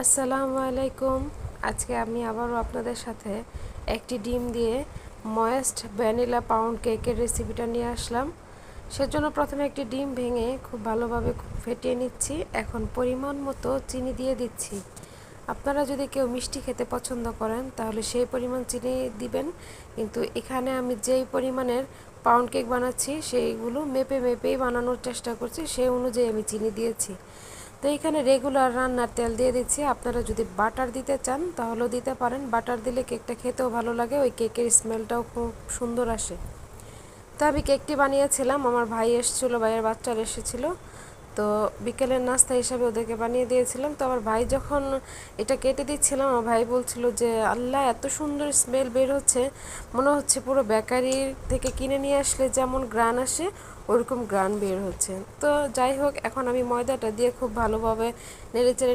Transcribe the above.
আসসালামু আলাইকুম। আজকে আমি আবারও আপনাদের সাথে একটি ডিম দিয়ে ময়েস্ট ভ্যানিলা পাউন্ড কেকের রেসিপিটা নিয়ে আসলাম। সেজন্য প্রথমে একটি ডিম ভেঙে খুব ভালোভাবে ফেটিয়ে নিচ্ছি। এখন পরিমাণ মতো চিনি দিয়ে দিচ্ছি। আপনারা যদি কেউ মিষ্টি খেতে পছন্দ করেন, তাহলে সেই পরিমাণ চিনি দিবেন। কিন্তু এখানে আমি যেই পরিমাণের পাউন্ড কেক বানাচ্ছি, সেইগুলো মেপে মেপেই বানানোর চেষ্টা করছি। সেই অনুযায়ী আমি চিনি দিয়েছি। তো এখানে রেগুলার রান্নার তেল দিয়ে দিচ্ছি। আপনারা যদি বাটার দিতে চান, তাহলেও দিতে পারেন। বাটার দিলে কেকটা খেতেও ভালো লাগে। ওই কেকের স্মেলটাও খুব সুন্দর আসে। তো আমি কেকটি বানিয়েছিলাম। আমার ভাই এসেছিল, ভাইয়ের বাচ্চারা এসেছিল। তো বিকেলের নাস্তা হিসাবে ওদেরকে বানিয়ে দিয়েছিলাম। তো আমার ভাই যখন এটা কেটে দিচ্ছিলাম আমার ভাই বলছিল যে, আল্লাহ, এত সুন্দর স্মেল বের হচ্ছে। মনে হচ্ছে পুরো বেকারি থেকে কিনে নিয়ে আসলে যেমন গ্রান আসে, ওরকম গ্রান বের হচ্ছে। তো যাই হোক, এখন আমি ময়দাটা দিয়ে খুব ভালোভাবে নেড়ে চেড়ে